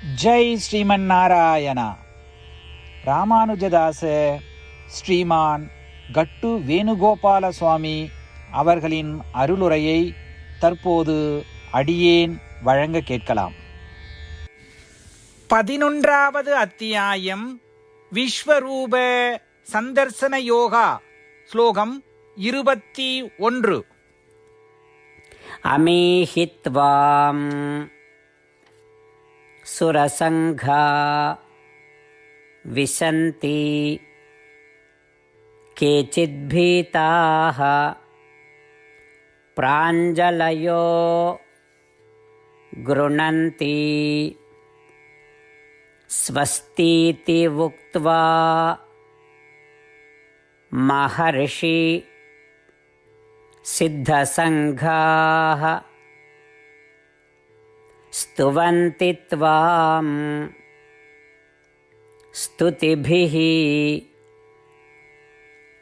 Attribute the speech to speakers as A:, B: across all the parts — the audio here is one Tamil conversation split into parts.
A: ஜெய் ஸ்ரீமன் நாராயணா. ராமானுஜதாச ஸ்ரீமான் கட்டு வேணுகோபால சுவாமி அவர்களின் அருளுரையை தற்போது அடியேன் வழங்க கேட்கலாம். பதினொன்றாவது அத்தியாயம் விஸ்வரூப சந்தர்சன யோகா ஸ்லோகம் இருபத்தி ஒன்று.
B: அமேஹித்வாம் सुरसङ्घा विशन्ति केचिद्भीताः प्राञ्जलयो गृह्णन्ति स्वस्तीति उक्त्वा महर्षि सिद्धसङ्घाः स्तुवन्ति त्वां स्तुतिभिः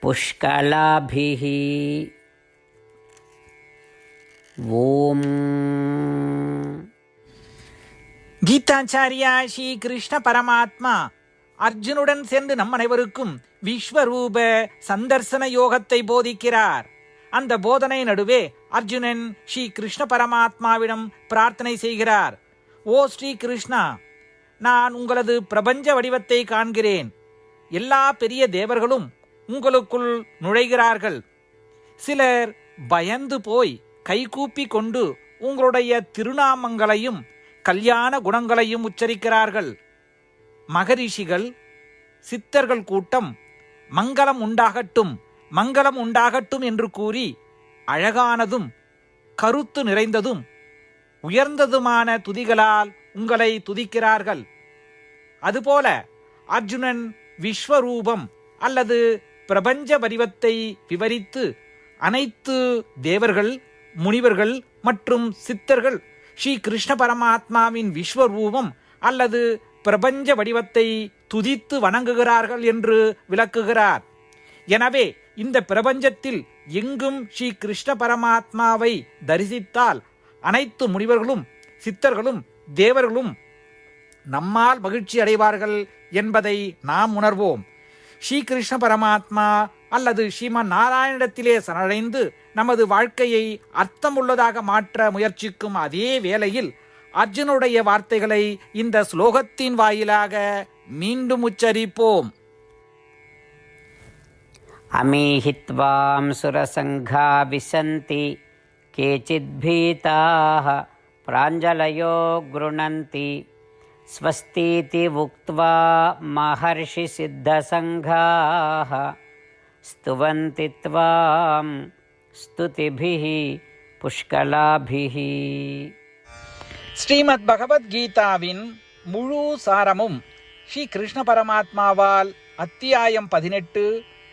B: पुष्कलाभिः ॐ
A: கீதாச்சாரியா ஸ்ரீ கிருஷ்ண பரமாத்மா அர்ஜுனுடன் சேர்ந்து நம் அனைவருக்கும் விஸ்வரூப சந்தர்சன யோகத்தை போதிக்கிறார் அந்த போதனை நடுவே அர்ஜுனன் ஸ்ரீ கிருஷ்ண பரமாத்மாவிடம் பிரார்த்தனை செய்கிறார். ஓ ஸ்ரீ கிருஷ்ணா நான் உங்களது பிரபஞ்ச வடிவத்தை காண்கிறேன். எல்லா பெரிய தேவர்களும் உங்களுக்குள் நுழைகிறார்கள். சிலர் பயந்து போய் கைகூப்பி கொண்டு உங்களுடைய திருநாமங்களையும் கல்யாண குணங்களையும் உச்சரிக்கிறார்கள். மகரிஷிகள் சித்தர்கள் கூட்டம் மங்களம் உண்டாகட்டும். மங்களம் உண்டாகட்டும் என்று கூறி அழகானதும் கருத்து நிறைந்ததும் உயர்ந்ததுமான துதிகளால் உங்களை துதிக்கிறார்கள். அதுபோல அர்ஜுனன் விஸ்வரூபம் அல்லது பிரபஞ்ச வடிவத்தை விவரித்து அனைத்து தேவர்கள் முனிவர்கள் மற்றும் சித்தர்கள் ஸ்ரீ கிருஷ்ண பரமாத்மாவின் விஸ்வரூபம் அல்லது பிரபஞ்ச வடிவத்தை துதித்து வணங்குகிறார்கள் என்று விளக்குகிறார். எனவே இந்த பிரபஞ்சத்தில் எங்கும் ஸ்ரீ கிருஷ்ண பரமாத்மாவை தரிசித்தால் அனைத்து முனிவர்களும் சித்தர்களும் தேவர்களும் நம்மால் மகிழ்ச்சி அடைவார்கள் என்பதை நாம் உணர்வோம். ஸ்ரீ கிருஷ்ண பரமாத்மா அல்லது ஸ்ரீமன் நாராயணத்திலே சரணடைந்து நமது வாழ்க்கையை அர்த்தமுள்ளதாக மாற்ற முயற்சிக்கும் அதே வேளையில் அர்ஜுனுடைய வார்த்தைகளை இந்த ஸ்லோகத்தின் வாயிலாக மீண்டும் உச்சரிப்போம்.
B: అమీహి త్వాం సురసంఘా విశంతి కేచిద్భీతా ప్రాంజలయో గృణంతి స్వస్తీతి ఉక్వా మహర్షిసిద్ధసంఘా స్తువంతి త్వాం స్తుతిభి పుష్కలాభి
A: ஸ்ரீமத் பகவத்கீதாவின் முழு சாரமும் ஸ்ரீ கிருஷ்ண பரமாத்மாவால் அத்தியாயம் பதினெட்டு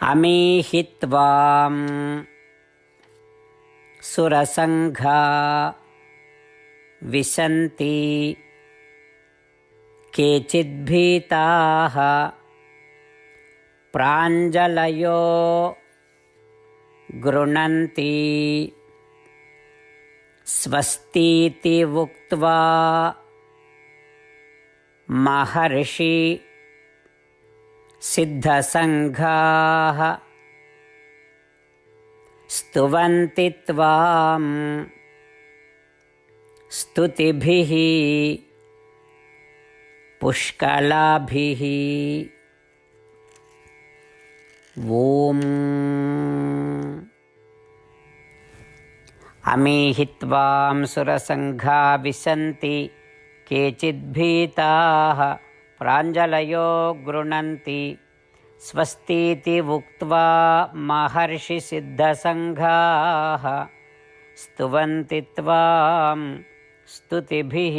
B: అమీహి త్వాం సురసంఘా విశంతి కేచిద్భీతా ప్రాంజలయో గృణంతి స్వస్తితి ఉక్వా మహర్షి सिद्धसङ्घाः। स्तुवन्ति त्वां स्तुतिभिः। पुष्कलाभिः। ॐ। अमीहि त्वां सुरसङ्घा विशन्ति केचिद्भीताः। प्राञ्जलयो गृह्णन्ति स्वस्तीति उक्त्वा महर्षिसिद्धसङ्घाः। स्तुवन्ति त्वां स्तुतिभिः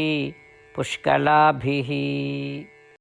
B: पुष्कलाभिः।